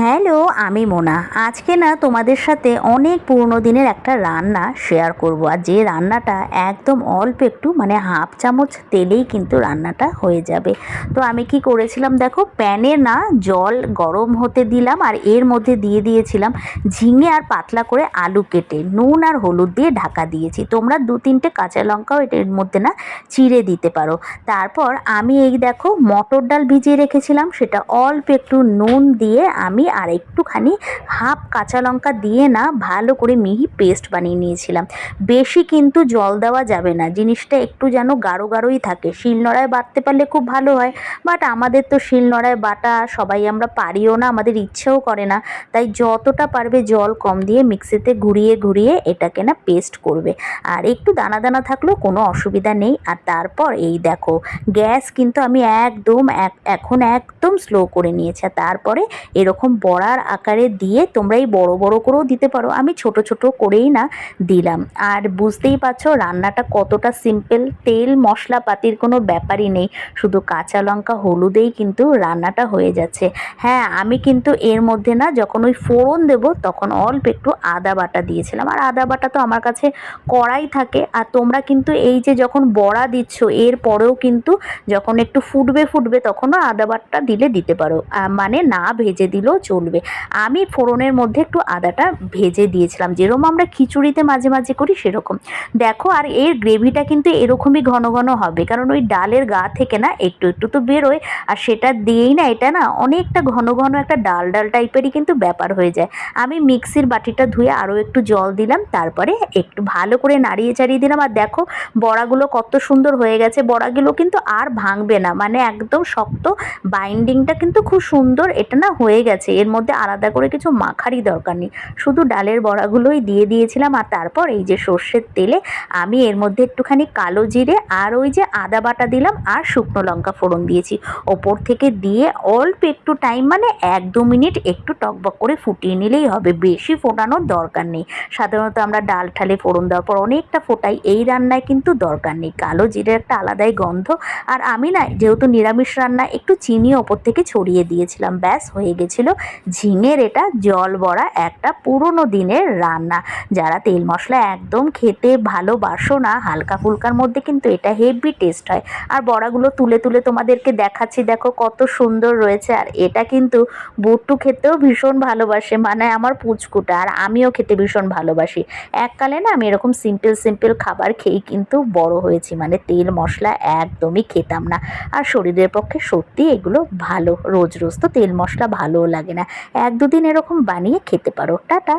Hello, আমি মোনা। আজকে না তোমাদের সাথে অনেক পুরনো দিনের একটা রান্না শেয়ার করব। আর যে রান্নাটা একদম অল্প একটু মানে হাফ চামচ তেলেই কিন্তু রান্নাটা হয়ে যাবে। তো আমি কি করেছিলাম দেখো, প্যানে না জল গরম হতে দিলাম আর এর মধ্যে দিয়ে দিয়েছিলাম ঝিঙে আর পাতলা করে আলু কেটে। নুন আর হলুদ দিয়ে ঢাকা দিয়েছি। তোমরা দু তিনটে কাঁচা লঙ্কাও এর মধ্যে না চিড়ে দিতে পারো। তারপর আমি এই দেখো মটর ডাল ভিজিয়ে রেখেছিলাম। সেটা অল্প একটু নুন দিয়ে আমি আর একটুখানি হাফ কাঁচা লঙ্কা দিয়ে না ভালো করে মিহি পেস্ট বানিয়ে নিয়েছিলাম। বেশি কিন্তু জল দেওয়া যাবে না। জিনিসটা একটু যেন গাঢ় গাঢ়ই থাকে। শিলনোড়ায় বাটতে পারলে খুব ভালো হয়। বাট আমাদের তো শিলনোড়ায় বাটা সবাই আমরা পারিও না, আমাদের ইচ্ছেও করে না। তাই যতটা পারবে জল কম দিয়ে মিক্সিতে ঘুরিয়ে ঘুরিয়ে এটাকে না পেস্ট করবে। আর একটু দানা দানা থাকলেও কোনো অসুবিধা নেই। আর তারপর এই দেখো, গ্যাস কিন্তু আমি একদম, এক- এখন একদম স্লো করে নিয়েছি। তারপরে এরকম বড়ার আকারে দিয়ে তোমরা এই বড় বড় করেও দিতে পারো। আমি ছোট ছোট করেই না দিলাম। আর বুঝতেই পারছ, রান্নাটা কতটা সিম্পল তেল মশলাপাতির কোনো ব্যাপারই নেই। শুধু কাঁচা লঙ্কা হলুদেই কিন্তু রান্নাটা হয়ে যাচ্ছে। হ্যাঁ আমি কিন্তু এর মধ্যে না যখন ওই ফোড়ন দেবো তখন অল্প একটু আদা বাটা দিয়েছিলাম। আর আদা বাটা তো আমার কাছে কড়াই থাকে। আর তোমরা কিন্তু এই যে যখন বড়া দিচ্ছ, এর পরেও কিন্তু যখন একটু ফুটবে ফুটবে তখনও আদা বাটা দিলে দিতে পারো। মানে না ভেজে দিলেও চলবে। আমি ফোড়নের মধ্যে একটু আদাটা ভেজে দিয়েছিলাম। যেরকম আমরা খিচুড়িতে মাঝে মাঝে করি, সেরকম। দেখো, আর এর গ্রেভিটা কিন্তু এরকমই ঘন ঘন হবে, কারণ ওই ডালের গা থেকে না একটু একটু তো বেরোয়, আর সেটা দিয়েই না এটা না অনেকটা ঘন ঘন একটা ডাল ডাল টাইপেরই কিন্তু ব্যাপার হয়ে যায়। আমি মিক্সির বাটিটা ধুয়ে আরও একটু জল দিলাম, তারপরে একটু ভালো করে নাড়িয়ে চাড়িয়ে দিলাম। আর দেখো, বড়াগুলো কত সুন্দর হয়ে গেছে। বড়াগুলো কিন্তু আর ভাঙবে না মানে একদম শক্ত বাইন্ডিংটা কিন্তু খুব সুন্দর, এটা না হয়ে গেছে। এর মধ্যে আলাদা করে কিছু মাখারই দরকার নেই। শুধু ডালের বড়াগুলোই দিয়ে দিয়েছিলাম আর তারপর এই যে সর্ষের তেলে আমি এর মধ্যে একটুখানি কালো জিরে আর ওই যে আদা বাটা দিলাম আর শুকনো লঙ্কা ফোড়ন দিয়েছি। ওপর থেকে দিয়ে অল্প একটু টাইম মানে এক দু মিনিট একটু টকবক করে ফুটিয়ে নিলেই হবে। বেশি ফোটানোর দরকার নেই। সাধারণত আমরা ডাল ঠালে ফোড়ন দেওয়ার পর অনেকটা ফোটাই, এই রান্নায় কিন্তু দরকার নেই। কালো জিরের একটা আলাদাই গন্ধ। আর আমি না যেহেতু নিরামিষ রান্না, একটু চিনি ওপর থেকে ছড়িয়ে দিয়েছিলাম। ব্যাস, হয়ে গেছিল। ঝিঙের এটা জল বড়া একটা পুরনো দিনের রান্না। যারা তেল মশলা একদম খেতে ভালোবাসো না, হালকা ফুলকার মধ্যে কিন্তু এটা হেভি টেস্ট হয়। আর বড়াগুলো তুলে তুলে তোমাদেরকে দেখাচ্ছি, দেখো কত সুন্দর রয়েছে। আর এটা কিন্তু বুট্টু খেতেও ভীষণ ভালোবাসে মানে আমার পুচকুটা, আর আমিও খেতে ভীষণ ভালোবাসি। এককালে না আমি এরকম সিম্পল সিম্পল খাবার খেয়েই কিন্তু বড় হয়েছি মানে তেল মশলা একদমই খেতাম না। আর শরীরের পক্ষে সত্যি এগুলো ভালো, রোজ রোজ তো তেল মশলা ভালোও না এক দুদিন এরকম বানিয়ে খেতে পারো। টাটা।